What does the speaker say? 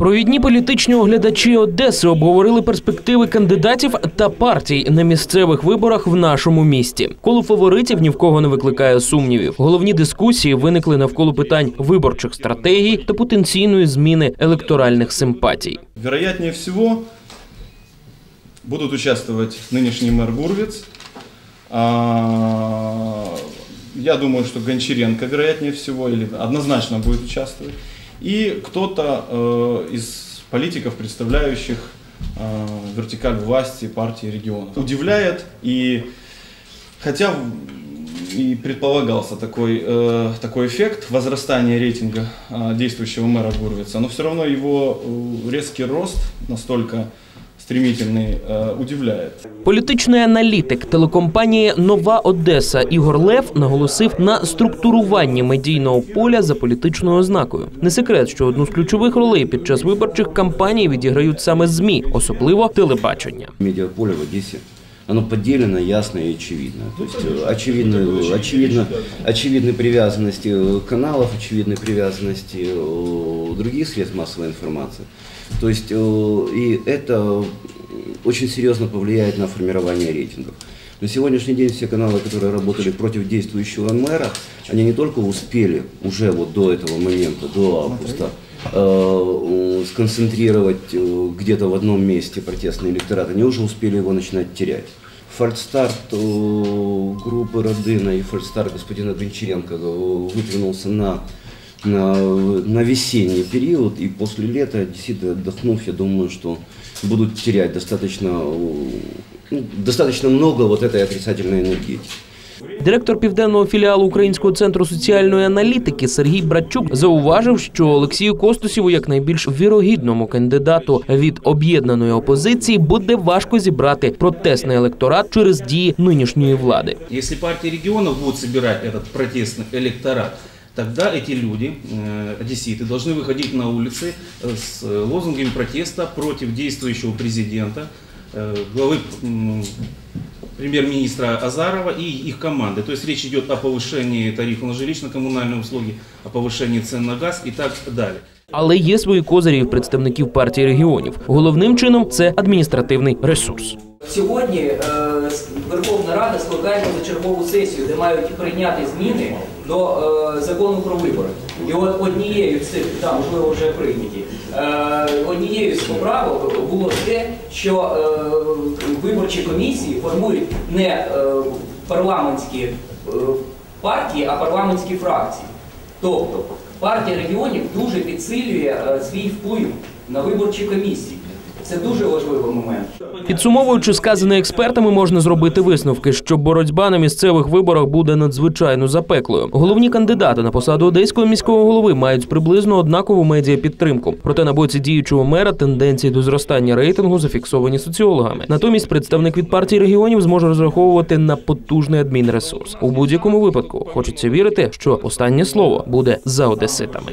Провідні політичні оглядачі Одеси обговорили перспективи кандидатів та партій на місцевих виборах в нашому місті. Коло фаворитів ні в кого не викликає сумнівів. Головні дискусії виникли навколо питань виборчих стратегій та потенційної зміни електоральних симпатій. Вероятнее всего будут участвовать нынешний мэр Гурвиц. Я думаю, что Гончаренко, вероятнее всего, или однозначно будет участвовать. И кто-то э, из политиков, представляющих э, вертикаль власти партии регионов. Удивляет и хотя и предполагался такой, э, такой эффект возрастания рейтинга э, действующего мэра Гурвица, но все равно его э, резкий рост настолько стремительный э, удивляет. Політичний аналітик телекомпанії Нова Одеса Ігор Лев наголосив на структуруванні медійного поля за політичною ознакою. Не секрет, що одну з ключових ролей під час виборчих кампаній відіграють саме змі, особливо телебачення. Медіаполе в Одессе, оно поделено ясно и очевидно. То есть э, очевидно, очевидно, очевидны привязанности э, каналов, очевидны привязанности э, других средств массовой информации. То есть и это очень серьезно повлияет на формирование рейтингов. На сегодняшний день все каналы, которые работали против действующего мэра, они не только успели уже вот до этого момента, до августа, э, сконцентрировать э, где-то в одном месте протестный электорат, они уже успели его начинать терять. Фальстарт э, группы Родына и фальстарт господина Гончаренко э, выдвинулся на, на, на весенний период, и после лета, действительно отдохнув, я думаю, что будут терять достаточно, э, ну, достаточно много вот этой отрицательной энергетики. Директор південного філіалу Українського центру соціальної аналітики Сергій Братчук зауважив, що Олексію Костусєву, як найбільш вірогідному кандидату від об'єднаної опозиції, буде важко зібрати протестний електорат через дії нинішньої влади. Если партия регионов будет собирать этот протестный электорат, тогда эти люди, э, одесситы, должны выходить на улицы э, с лозунгами протеста против действующего президента, э, главы м, премьер-министра Азарова и их команды. То есть речь идет о повышении тарифа на жилищно-коммунальные услуги, о повышении цен на газ и так далее. Але є свої козирі в представників партії регіонів. Головним чином це адміністративний ресурс. Сьогодні е, Верховна Рада скликає позачергову сесію, де мають прийняти зміни до е, закону про вибори. І от однією з цих, там, можливо, вже прийняті, е, однією з поправок було те, що е, виборчі комісії формують не парламентські партії, а парламентські фракції. Тобто партія регіонів дуже підсилює свій вплив на виборчі комісії. Це дуже важливий момент. Підсумовуючи сказане експертами, можна зробити висновки, що боротьба на місцевих виборах буде надзвичайно запеклою. Головні кандидати на посаду одеського міського голови мають приблизно однакову медіапідтримку. Проте на боці діючого мера тенденції до зростання рейтингу зафіксовані соціологами. Натомість представник від партії регіонів зможе розраховувати на потужний адмінресурс. У будь-якому випадку хочеться вірити, що останнє слово буде за одеситами.